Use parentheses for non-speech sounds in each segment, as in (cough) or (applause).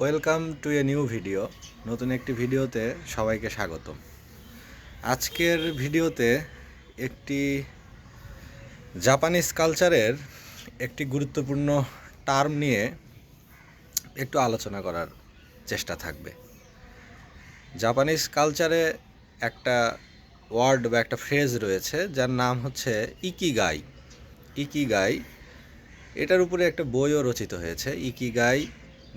Welcome to a new video, নতুন একটি ভিডিওতে সবাইকে স্বাগত আজকের ভিডিওতে একটি জাপানিজ কালচারের একটি গুরুত্বপূর্ণ টার্ম নিয়ে একটু আলোচনা করার চেষ্টা থাকবে। জাপানিজ কালচারে একটা ওয়ার্ড বা একটা ফ্রেজ রয়েছে, যার নাম হচ্ছে ইকিগাই। ইকিগাই, এটার উপরে একটা বইও রচিত হয়েছে, ikigai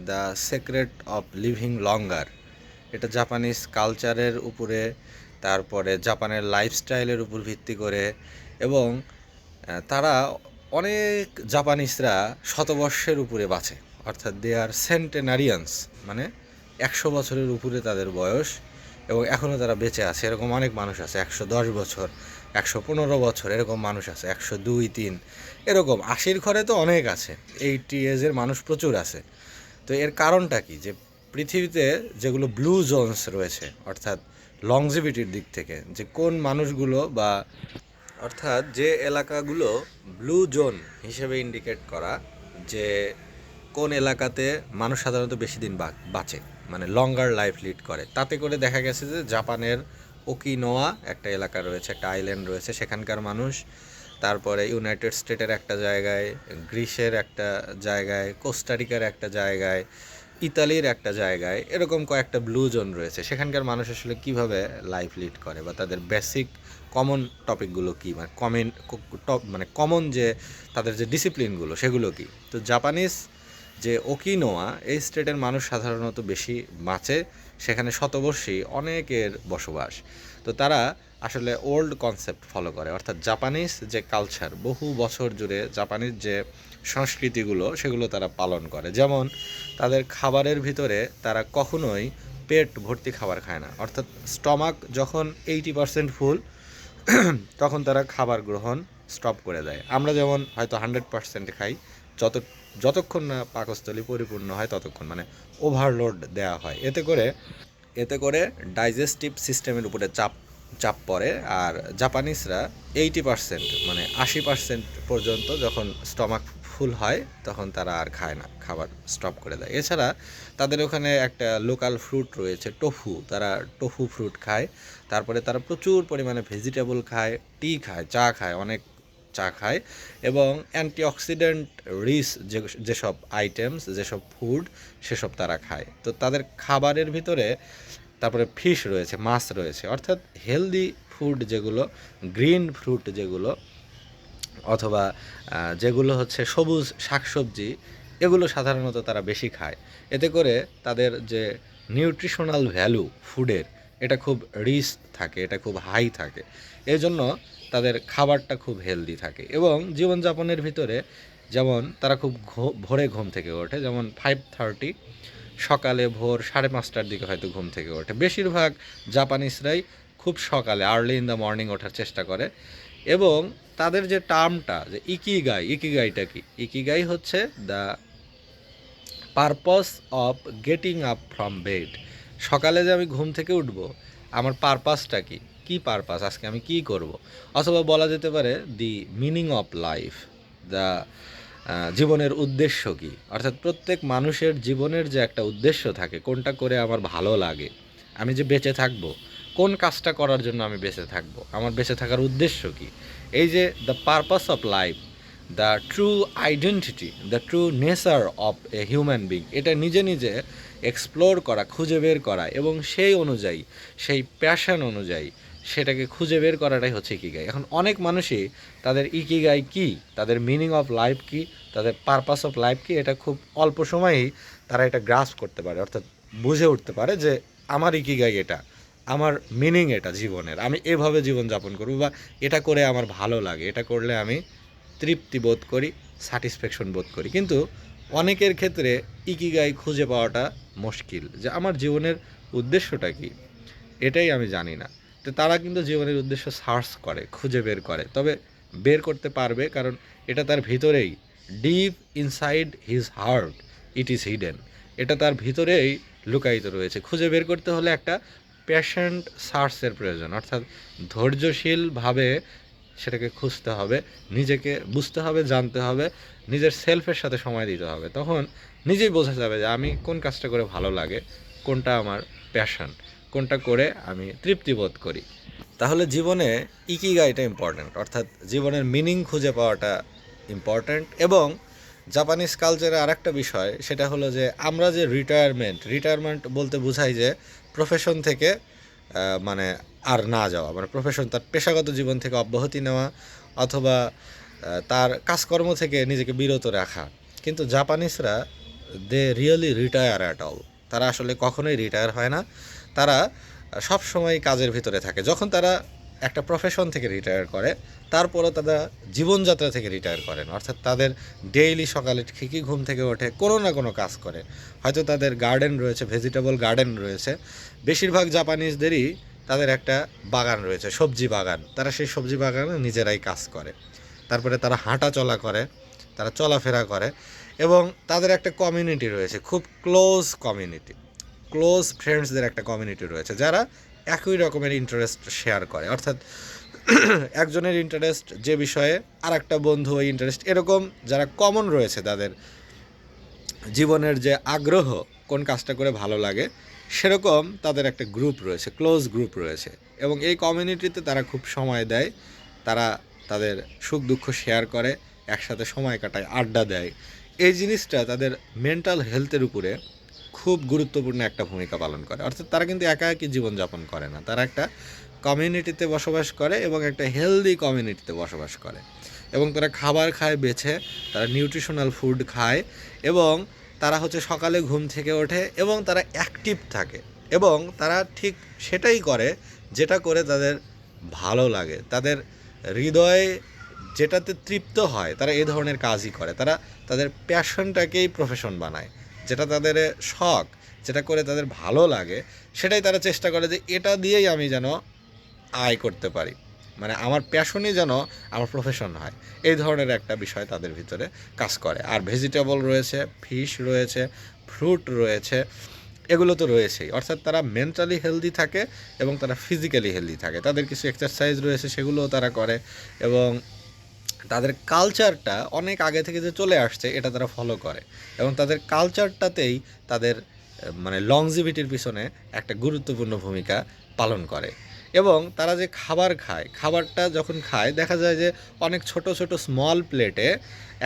the secret of living longer. এটা জাপানিজ কালচারের উপরে, তারপরে জাপানের লাইফস্টাইলের উপর ভিত্তি করে এবং তারা অনেক জাপানিজরা শতবর্ষের উপরে বাঁচে। অর্থাৎ দে আর সেন্টেনারিয়ান্স মানে একশো বছরের উপরে তাদের বয়স এবং এখনও তারা বেঁচে আছে। এরকম অনেক মানুষ আছে, একশো দশ বছর, একশো পনেরো বছর, এরকম মানুষ আছে, একশো দুই, তিন, এরকম। আশির ঘরে তো অনেক আছে। এইটি এজের মানুষ প্রচুর আছে। তো এর কারণটা কি? যে পৃথিবীতে যেগুলো ব্লু জোনস রয়েছে, অর্থাৎ লংজিভিটির দিক থেকে, যে কোন মানুষগুলো বা, অর্থাৎ যে এলাকাগুলো ব্লু জোন হিসেবে ইন্ডিকেট করা, যে কোন এলাকাতে মানুষ সাধারণত বেশি দিন বাঁচে মানে লঙ্গার লাইফ লিড করে। তাতে করে দেখা গেছে যে জাপানের ওকিনোয়া একটা এলাকা রয়েছে, একটা আইল্যান্ড রয়েছে, সেখানকার মানুষ তারপরে ইউনাইটেড স্টেটের একটা জায়গায়, গ্রিসের একটা জায়গায়, কোস্টারিকার একটা জায়গায়, ইতালির একটা জায়গায়, এরকম কয়েকটা ব্লু জোন রয়েছে। সেখানকার মানুষ আসলে কীভাবে লাইফ লিড করে বা তাদের বেসিক কমন টপিকগুলো কী? মানে কমেন টপ মানে কমন যে তাদের যে ডিসিপ্লিনগুলো সেগুলো কি? তো জাপানিজ যে ওকিনোয়া এই স্টেটের মানুষ সাধারণত বেশি বাঁচে। সেখানে শতবর্ষী অনেকের বসবাস। তো তারা আসলে ওল্ড কনসেপ্ট ফলো করে, অর্থাৎ জাপানিজ যে কালচার বহু বছর জুড়ে জাপানিজ যে সংস্কৃতিগুলো, সেগুলো তারা পালন করে। যেমন, তাদের খাবারের ভিতরে তারা কখনোই পেট ভর্তি খাবার খায় না। অর্থাৎ স্টমাক যখন এইটি পার্সেন্ট ফুল, (clears throat) তখন তারা খাবার গ্রহণ স্টপ করে দেয়। আমরা যেমন হয়তো হান্ড্রেড পার্সেন্ট খাই, যত, যতক্ষণ না পাকস্থলী পরিপূর্ণ হয় ততক্ষণ মানে ওভারলোড দেওয়া হয়। এতে করে এতে করে ডাইজেস্টিভ সিস্টেমের উপরে চাপ চাপ পড়ে আর জাপানিজরা এইটি পার্সেন্ট মানে আশি পার্সেন্ট পর্যন্ত যখন স্টমাক ফুল হয়, তখন তারা আর খায় না, খাবার স্টপ করে দেয়। এছাড়া তাদের ওখানে একটা লোকাল ফ্রুট রয়েছে, টোফু। তারা টোফু ফ্রুট খায়, তারপরে তারা প্রচুর পরিমাণে ভেজিটেবল খায়, টি খায়, চা খায়, অনেক চা খায় এবং অ্যান্টিঅক্সিডেন্ট যে, যেসব আইটেমস, যেসব ফুড, সেসব তারা খায়। তো তাদের খাবারের ভিতরে তারপরে ফিশ রয়েছে, মাছ রয়েছে। অর্থাৎ হেলদি ফুড যেগুলো গ্রিন ফ্রুট যেগুলো, অথবা যেগুলো হচ্ছে সবুজ শাকসবজি, এগুলো সাধারণত তারা বেশি খায়। এতে করে তাদের যে নিউট্রিশনাল ভ্যালু ফুডের এটা খুব রিচ থাকে, এটা খুব হাই থাকে। এই জন্য তাদের খাবারটা খুব হেলদি থাকে। এবং জীবনযাপনের ভিতরে যেমন তারা খুব ভোরে ঘুম থেকে ওঠে, যেমন ফাইভ থার্টি সকালে ভোর সাড়ে পাঁচটার দিকে হয়তো ঘুম থেকে ওঠে। বেশিরভাগ জাপানিজরাই খুব সকালে আর্লি ইন দ্য মর্নিং ওঠার চেষ্টা করে। এবং তাদের যে টার্মটা যে ইকি গাই ইকিগাই ইকিগাইটা কি? ইকিগাই হচ্ছে the purpose of getting up from bed সকালে যে আমি ঘুম থেকে উঠব, আমার পারপাসটা কি? কি পারপাস আজকে আমি কি করব? অথবা বলা যেতে পারে the meaning of life the জীবনের উদ্দেশ্য কি? অর্থাৎ প্রত্যেক মানুষের জীবনের যে একটা উদ্দেশ্য থাকে, কোনটা করে আমার ভালো লাগে, আমি যে বেঁচে থাকব, কোন কাজটা করার জন্য আমি বেঁচে থাকব, আমার বেঁচে থাকার উদ্দেশ্য কি? এই যে the purpose of life the true identity the true nature of a human being এটা নিজে নিজে এক্সপ্লোর করা, খুঁজে বের করা এবং সেই অনুযায়ী, সেই প্যাশন অনুযায়ী সেটাকে খুঁজে বের করাটাই হচ্ছে ইকিগাই। এখন অনেক মানুষই তাদের ইকিগাই কি? তাদের মিনিং অফ লাইফ কি? তাদের পারপাস অফ লাইফ কি? এটা খুব অল্প সময়েই তারা এটা গ্রাস করতে পারে। অর্থাৎ বুঝে উঠতে পারে যে আমার ইকিগাই এটা, আমার মিনিং এটা জীবনের। আমি এভাবে জীবনযাপন করব বা এটা করে আমার ভালো লাগে। এটা করলে আমি তৃপ্তি বোধ করি স্যাটিসফ্যাকশন বোধ করি। কিন্তু অনেকের ক্ষেত্রে ইকিগাই খুঁজে পাওয়াটা মুশকিল। যে আমার জীবনের উদ্দেশ্যটা কি? এটাই আমি জানি না। তো তারা কিন্তু জীবনের উদ্দেশ্য সার্চ করে, খুঁজে বের করে। তবে বের করতে পারবে কারণ এটা তার ভিতরেই deep inside his heart it is hidden এটা তার ভিতরেই লুকায়িত রয়েছে। খুঁজে বের করতে হলে একটা প্যাশেন্ট সার্চের প্রয়োজন। অর্থাৎ ধৈর্যশীলভাবে সেটাকে খুঁজতে হবে, নিজেকে বুঝতে হবে, জানতে হবে, নিজের সেলফের সাথে সময় দিতে হবে। তখন নিজেই বোঝা যাবে যে আমি কোন কাজটা করে ভালো লাগে, কোনটা আমার প্যাশন কোনটা করে আমি তৃপ্তি বোধ করি। তাহলে জীবনে ইকিগাইটা ইম্পর্ট্যান্ট অর্থাৎ জীবনের মিনিং খুঁজে পাওয়াটা ইম্পর্ট্যান্ট এবং জাপানিজ কালচারে আরেকটা বিষয়, সেটা হলো যে আমরা যে রিটায়ারমেন্ট রিটায়ারমেন্ট বলতে বোঝাই যে প্রফেশন থেকে মানে আর না যাওয়া। মানে প্রফেশন তার পেশাগত জীবন থেকে অব্যাহতি নেওয়া অথবা তার কাজকর্ম থেকে নিজেকে বিরত রাখা। কিন্তু জাপানিজরা they really retire at all তারা আসলে কখনোই রিটায়ার হয় না। তারা সব সময় কাজের ভিতরে থাকে। যখন তারা একটা প্রফেশন থেকে রিটায়ার করে, তারপরও তারা জীবনযাত্রা থেকে রিটায়ার করেন। অর্থাৎ তাদের ডেইলি সকালে ঠিকই ঘুম থেকে ওঠে, কোনো না কোনো কাজ করে। হয়তো তাদের গার্ডেন রয়েছে ভেজিটেবল গার্ডেন রয়েছে। বেশিরভাগ জাপানিজদেরই তাদের একটা বাগান রয়েছে, সবজি বাগান। তারা সেই সবজি বাগানে নিজেরাই কাজ করে। তারপরে তারা হাঁটা চলা করে, তারা চলাফেরা করে এবং তাদের একটা কমিউনিটি রয়েছে, খুব ক্লোজ কমিউনিটি ক্লোজ ফ্রেন্ডসদের একটা কমিউনিটি রয়েছে, যারা একই রকমের ইন্টারেস্ট শেয়ার করে। অর্থাৎ (clears throat) একজনের ইন্টারেস্ট যে বিষয়ে আর একটা বন্ধু ওই ইন্টারেস্ট এরকম যারা কমন রয়েছে, তাদের জীবনের যে আগ্রহ, কোন কাজটা করে ভালো লাগে সেরকম তাদের একটা গ্রুপ রয়েছে ক্লোজ গ্রুপ রয়েছে এবং এই কমিউনিটিতে তারা খুব সময় দেয়, তারা তাদের সুখ দুঃখ শেয়ার করে, একসাথে সময় কাটায়, আড্ডা দেয়। এই জিনিসটা তাদের মেন্টাল হেলথের উপরে খুব গুরুত্বপূর্ণ একটা ভূমিকা পালন করে। অর্থাৎ তারা কিন্তু একা একই জীবনযাপন করে না, তারা একটা কমিউনিটিতে বসবাস করে এবং একটা হেলদি কমিউনিটিতে বসবাস করে। এবং তারা খাবার খায়, বেছে, তারা নিউট্রিশনাল ফুড খায় এবং তারা হচ্ছে সকালে ঘুম থেকে ওঠে এবং তারা অ্যাক্টিভ থাকে এবং তারা ঠিক সেটাই করে যেটা করে তাদের ভালো লাগে। তাদের হৃদয় যেটাতে তৃপ্ত হয়, তারা এ ধরনের কাজই করে। তারা তাদের প্যাশনটাকেই প্রফেশন বানায়, যেটা তাদের শখ, যেটা করে তাদের ভালো লাগে, সেটাই তারা চেষ্টা করে যে এটা দিয়েই আমি যেন আয় করতে পারি। মানে আমার প্যাশনই যেন আমার প্রফেশন হয়। এই ধরনের একটা বিষয় তাদের ভিতরে কাজ করে। আর ভেজিটেবল রয়েছে ফিশ রয়েছে ফ্রুট রয়েছে, এগুলো তো রয়েছেই। অর্থাৎ তারা মেন্টালি হেলদি থাকে এবং তারা ফিজিক্যালি হেলদি থাকে। তাদের কিছু এক্সারসাইজ রয়েছে, সেগুলোও তারা করে এবং তাদের কালচারটা অনেক আগে থেকে যে চলে আসছে, এটা তারা ফলো করে। এবং তাদের কালচারটাতেই তাদের মানে লংজিভিটির পিছনে একটা গুরুত্বপূর্ণ ভূমিকা পালন করে। এবং তারা যে খাবার খায়, খাবারটা যখন খায়, দেখা যায় যে অনেক ছোট ছোট স্মল প্লেটে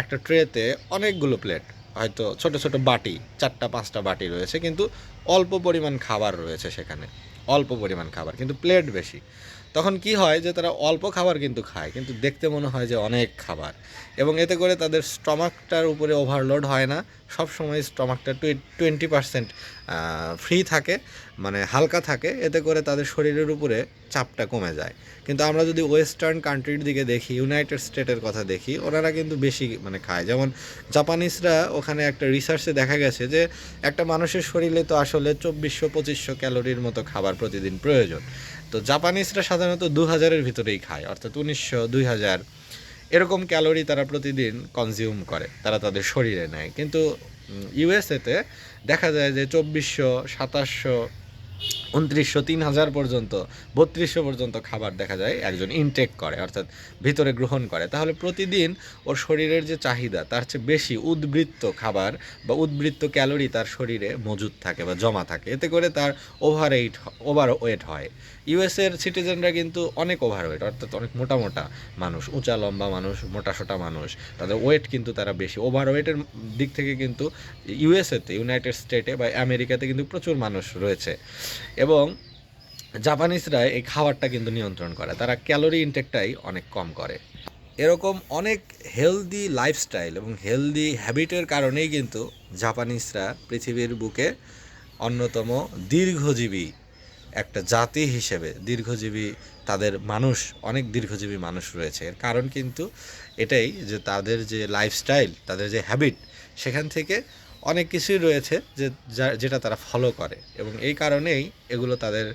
একটা ট্রেতে অনেকগুলো প্লেট হয়তো ছোট ছোট বাটি, চারটা, পাঁচটা বাটি রয়েছে, কিন্তু অল্প পরিমাণ খাবার রয়েছে সেখানে, অল্প পরিমাণ খাবার, কিন্তু প্লেট বেশি। তখন কি হয় যে তারা অল্প খাবার কিন্তু খায়, কিন্তু দেখতে মনে হয় যে অনেক খাবার এবং এতে করে তাদের স্টমাকটার উপরে ওভারলোড হয় না সব সময় স্টমাকটা টোয়েন্টি পার্সেন্ট ফ্রি থাকে মানে হালকা থাকে, এতে করে তাদের শরীরের উপরে চাপটা কমে যায়। কিন্তু আমরা যদি ওয়েস্টার্ন কান্ট্রির দিকে দেখি ইউনাইটেড স্টেটের কথা দেখি, ওনারা কিন্তু বেশি মানে খায়। যেমন জাপানিজরা ওখানে একটা রিসার্চে দেখা গেছে যে, একটা মানুষের শরীরে তো আসলে চব্বিশশো, পঁচিশশো ক্যালোরির মতো খাবার প্রতিদিন প্রয়োজন। তো জাপানিজরা সাধারণত দু হাজারের ভিতরেই খায়, অর্থাৎ উনিশশো দুই হাজার এরকম ক্যালোরি তারা প্রতিদিন কনজিউম করে, তারা তাদের শরীরে নেয়। কিন্তু ইউএসএতে দেখা যায় যে চব্বিশশো সাতাশশো উনত্রিশশো তিন হাজার পর্যন্ত, বত্রিশশো পর্যন্ত খাবার দেখা যায় একজন ইনটেক করে, অর্থাৎ ভিতরে গ্রহণ করে। তাহলে প্রতিদিন ওর শরীরের যে চাহিদা, তার চেয়ে বেশি উদ্বৃত্ত খাবার বা উদ্বৃত্ত ক্যালোরি তার শরীরে মজুদ থাকে বা জমা থাকে। এতে করে তার ওভার এইট ওভার ওয়েট হয় ইউএসের সিটিজেনরা কিন্তু অনেক ওভার ওয়েট অর্থাৎ অনেক মোটা মোটা মানুষ, উঁচা লম্বা মানুষ, মোটা সোটা মানুষ। তাদের ওয়েট কিন্তু তারা বেশি। ওভার ওয়েটের দিক থেকে কিন্তু ইউএসএতে ইউনাইটেড স্টেটে বা আমেরিকাতে কিন্তু প্রচুর মানুষ রয়েছে। এবং জাপানিজরা এই খাবারটা কিন্তু নিয়ন্ত্রণ করে। তারা ক্যালোরি ইনটেকটাই অনেক কম করে। এরকম অনেক হেলদি লাইফস্টাইল এবং হেলদি হ্যাবিটের কারণেই কিন্তু জাপানিজরা পৃথিবীর বুকে অন্যতম দীর্ঘজীবী একটা জাতি হিসেবে দীর্ঘজীবী তাদের মানুষ, অনেক দীর্ঘজীবী মানুষ রয়েছে। এর কারণ কিন্তু এটাই যে তাদের যে লাইফস্টাইল তাদের যে হ্যাবিট সেখান থেকে অনেক কিছুই রয়েছে যে যেটা তারা ফলো করে। এবং এই কারণেই এগুলো তাদের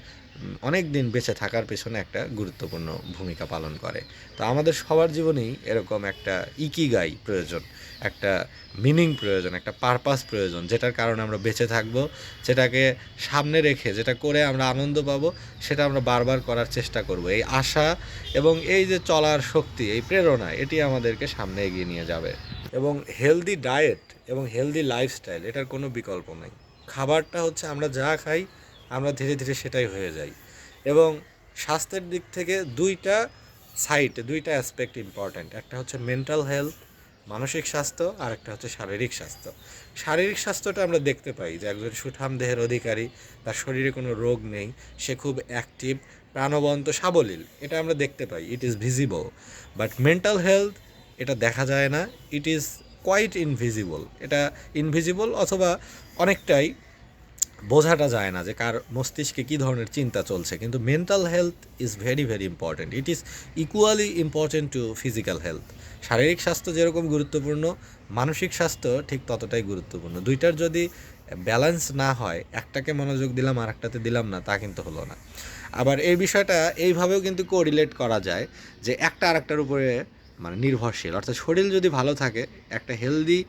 অনেক দিন বেঁচে থাকার পেছনে একটা গুরুত্বপূর্ণ ভূমিকা পালন করে। তো আমাদের সবার জীবনেই এরকম একটা ইকিগাই প্রয়োজন, একটা মিনিং প্রয়োজন, একটা পারপাস প্রয়োজন, যেটার কারণে আমরা বেঁচে থাকব, যেটাকে সামনে রেখে, যেটা করে আমরা আনন্দ পাবো, সেটা আমরা বারবার করার চেষ্টা করব। এই আশা এবং এই যে চলার শক্তি, এই প্রেরণা, এটি আমাদেরকে সামনে এগিয়ে নিয়ে যাবে। এবং হেলদি ডায়েট এবং হেলদি লাইফস্টাইল এটার কোনো বিকল্প নেই। খাবারটা হচ্ছে আমরা যা খাই, আমরা ধীরে ধীরে সেটাই হয়ে যাই। এবং স্বাস্থ্যের দিক থেকে দুইটা সাইড দুইটা অ্যাসপেক্ট ইম্পর্ট্যান্ট একটা হচ্ছে মেন্টাল হেলথ মানসিক স্বাস্থ্য, আর একটা হচ্ছে শারীরিক স্বাস্থ্য। শারীরিক স্বাস্থ্যটা আমরা দেখতে পাই যে একজন সুঠাম দেহের অধিকারী, তার শরীরে কোনো রোগ নেই, সে খুব অ্যাক্টিভ প্রাণবন্ত, সাবলীল। এটা আমরা দেখতে পাই it is visible but mental health এটা দেখা যায় না ইট ইজ কোয়াইট ইনভিজিবল এটা ইনভিজিবল অথবা অনেকটাই বোঝাটা যায় না যে কার মস্তিষ্কে কী ধরনের চিন্তা চলছে। কিন্তু mental health is very very important it is equally important to physical health শারীরিক স্বাস্থ্য যেরকম গুরুত্বপূর্ণ, মানসিক স্বাস্থ্য ঠিক ততটাই গুরুত্বপূর্ণ। দুইটার যদি ব্যালেন্স না হয়, একটাকে মনোযোগ দিলাম আর একটাতে দিলাম না, তা কিন্তু হলো না। আবার এই বিষয়টা এইভাবেও কিন্তু কোরিলেট করা যায় যে একটা আরেকটার উপরে মানে নির্ভরশীল। অর্থাৎ শরীর যদি ভালো থাকে, একটা হেলদি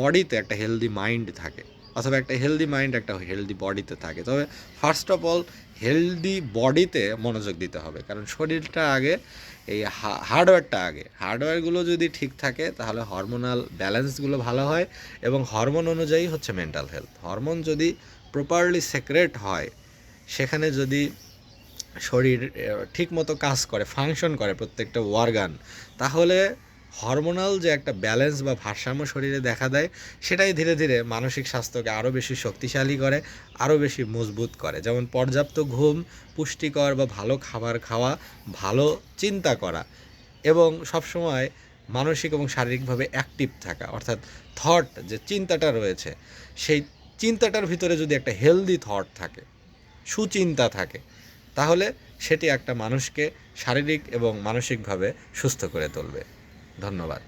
বডিতে একটা হেলদি মাইন্ড থাকে, অথবা একটা হেলদি মাইন্ড একটা হেলদি বডিতে থাকে। তবে ফার্স্ট অফ অল হেলদি বডিতে মনোযোগ দিতে হবে। কারণ শরীরটা আগে, এই হার্ডওয়্যারটা আগে। হার্ডওয়্যারগুলো যদি ঠিক থাকে, তাহলে হরমোনাল ব্যালেন্সগুলো ভালো হয় এবং হরমোন অনুযায়ী হচ্ছে মেন্টাল হেলথ হরমোন যদি প্রপারলি সেক্রেট হয়, সেখানে যদি শরীর ঠিক মতো কাজ করে ফাংশন করে প্রত্যেকটা ওয়ার্গান তাহলে হরমোনাল যে একটা ব্যালেন্স বা ভারসাম্য শরীরে দেখা দেয়, সেটাই ধীরে ধীরে মানসিক স্বাস্থ্যকে আরও বেশি শক্তিশালী করে আরও বেশি মজবুত করে। যেমন পর্যাপ্ত ঘুম, পুষ্টিকর বা ভালো খাবার খাওয়া, ভালো চিন্তা করা এবং সবসময় মানসিক এবং শারীরিকভাবে অ্যাক্টিভ থাকা, অর্থাৎ থট যে চিন্তাটা রয়েছে, সেই চিন্তাটার ভিতরে যদি একটা হেলদি থট থাকে, সুচিন্তা থাকে তাহলে সেটি একটা মানুষকে শারীরিক এবং মানসিকভাবে সুস্থ করে তুলবে। ধন্যবাদ।